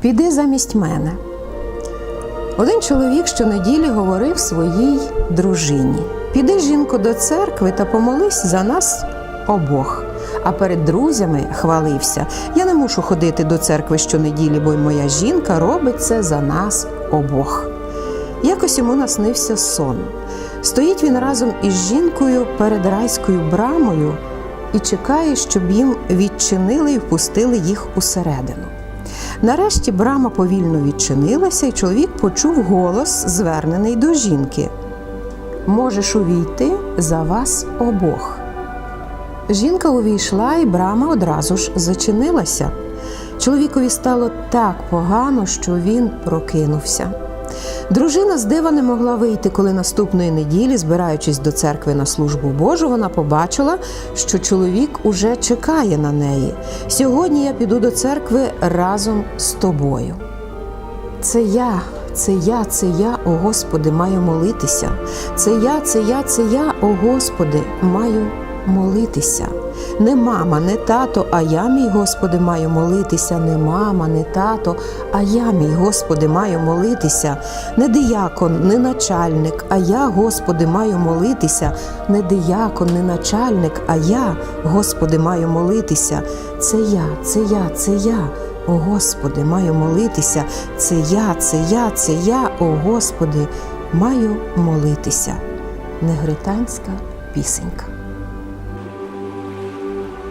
Піди замість мене. Один чоловік щонеділі говорив своїй дружині: Піди, жінко, до церкви та помолись за нас обох. А перед друзями хвалився: Я не мушу ходити до церкви щонеділі, бо й моя жінка робить це за нас обох. Якось йому наснився сон. Стоїть він разом із жінкою перед райською брамою і чекає, щоб їм відчинили і впустили їх усередину. Нарешті брама повільно відчинилася, і чоловік почув голос, звернений до жінки: Можеш увійти за вас обох. Жінка увійшла, і брама одразу ж зачинилася. Чоловікові стало так погано, що він прокинувся. Дружина з дива не могла вийти, коли наступної неділі, збираючись до церкви на службу Божу, вона побачила, що чоловік уже чекає на неї. Сьогодні я піду до церкви разом з тобою. Це я, це я, це я, о Господи, маю молитися. Це я, це я, це я, о Господи, маю молитися. Не мама, не тато, а я, мій Господи, маю молитися. Не мама, не тато, а я, мій Господи, маю молитися. Не диякон, не начальник, а я, Господи, маю молитися. Не диякон, не начальник, а я, Господи, маю молитися. Це я, це я, це я. О Господи, маю молитися. Це я, це я, це я, о Господи, маю молитися. Негританська пісенька.